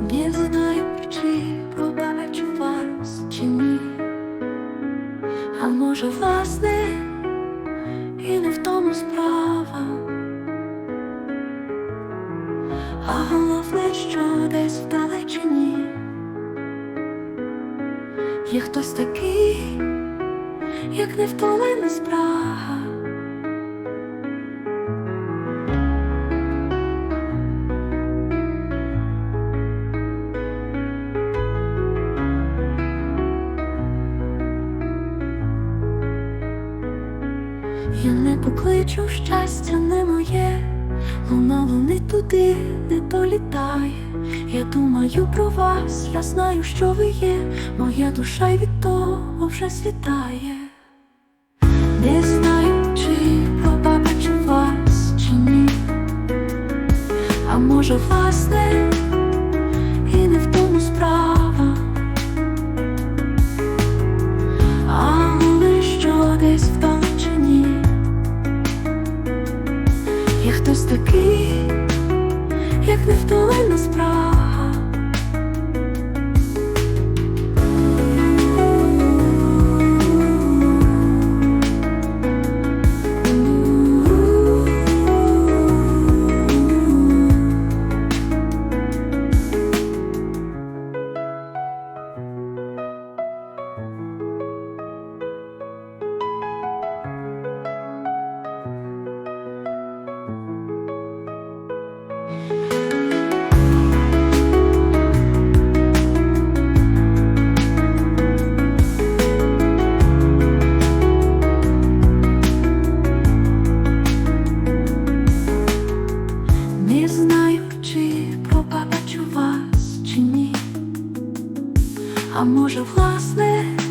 Не знаю, чи пробачу вас, чи ні, а може, власне, і не в тому справа, а головне, що десь вдалечині. далечині є хтось такий, як невтолена справа. Я не покличу щастя не моє, луна луни туди не долітає. Я думаю про вас, я знаю, що ви є, моя душа й від того вже світає. Не знаю, чи побачу вас, чи ні. А може, власне, як не спрага Не а може, власне.